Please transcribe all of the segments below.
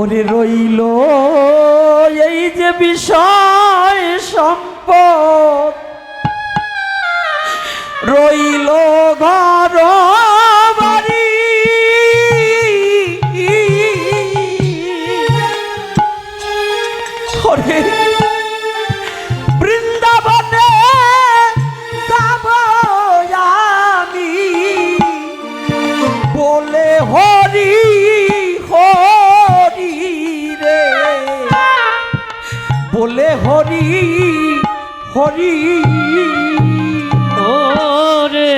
ওরে রইল এই যে বিষয় সম্পদ। রইল ঘর বলে হরি হরি। ওরে।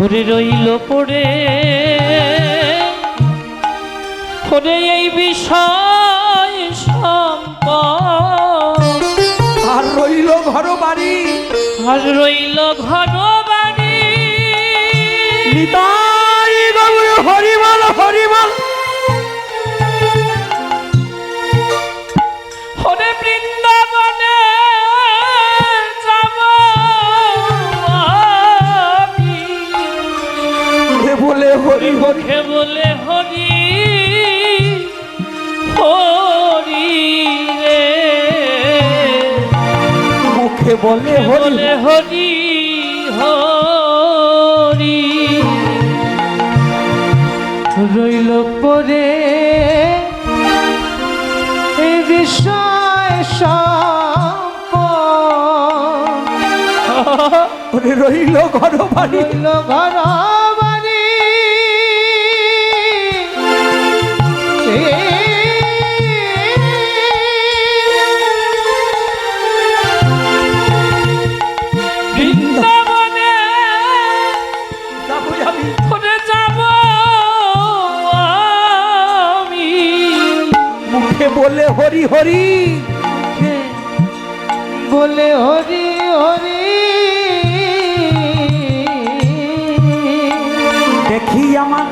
ওরে রইল পড়ে। ওরে এই বিষয় সম্পদ। আর রইল ঘর বাড়ি আর রইল ঘর বাড়ি নিতাই গৌর হরিবল হরিবল। হরি মুখে বলে হরি হরি রে। মুখে বলে হরি। বলে হরি হরি। রইল পরে বিষয় রইল ঘর বাড়ি রইল ঘর বলে হরি হরি। বলে হরি হরি। দেখি আমার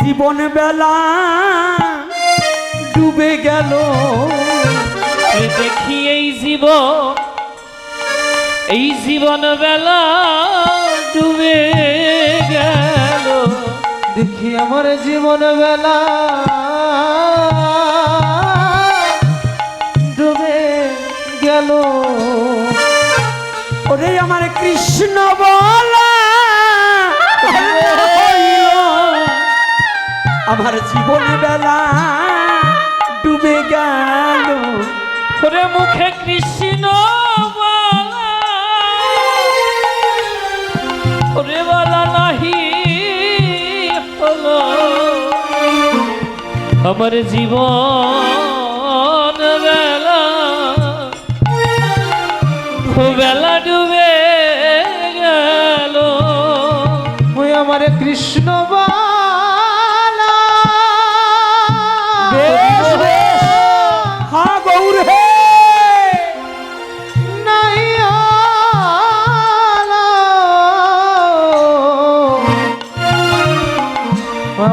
জীবন বেলা ডুবে গেল। দেখি এই জীব এই জীবন বেলা ডুবে গেল। দেখি আমার জীবন বেলা গেল ওরে আমার কৃষ্ণ বলা। আমার জীবন বেলা ডুবে গেল। ওরে মুখে কৃষ্ণ ওরে বলা নাহি আমার জীবন বেলা ডুবে গেল। ওই আমার কৃষ্ণ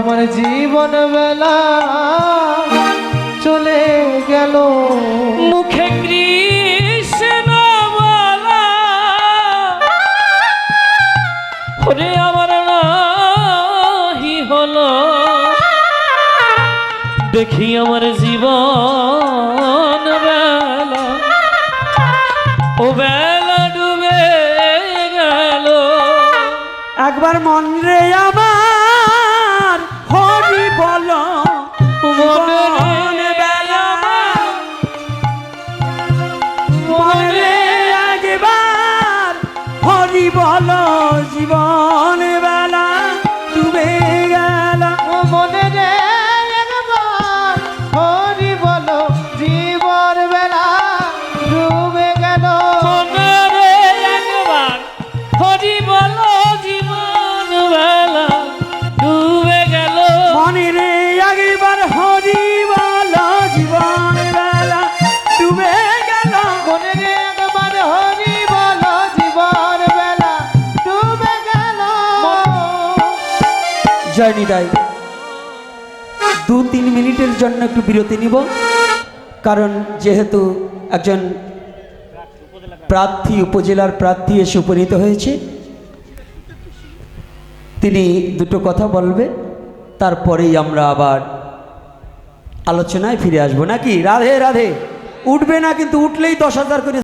আমার জীবন বেলা চলে গেল। মুখে ওরে আমার নাহি হলো। দেখি আমার জীবন বেলা। ও বেলা ডুবে গেল। একবার মন জয় নিদাই দু তিন মিনিটের জন্য একটু বিরতি নিব, কারণ যেহেতু একজন প্রার্থী, উপজেলার প্রার্থী এসে উপনীত হয়েছে। তিনি দুটো কথা বলবে, তারপরেই আমরা আবার আলোচনায় ফিরে আসব। নাকি? রাধে রাধে। উঠবে না, কিন্তু উঠলেই দশ হাজার করে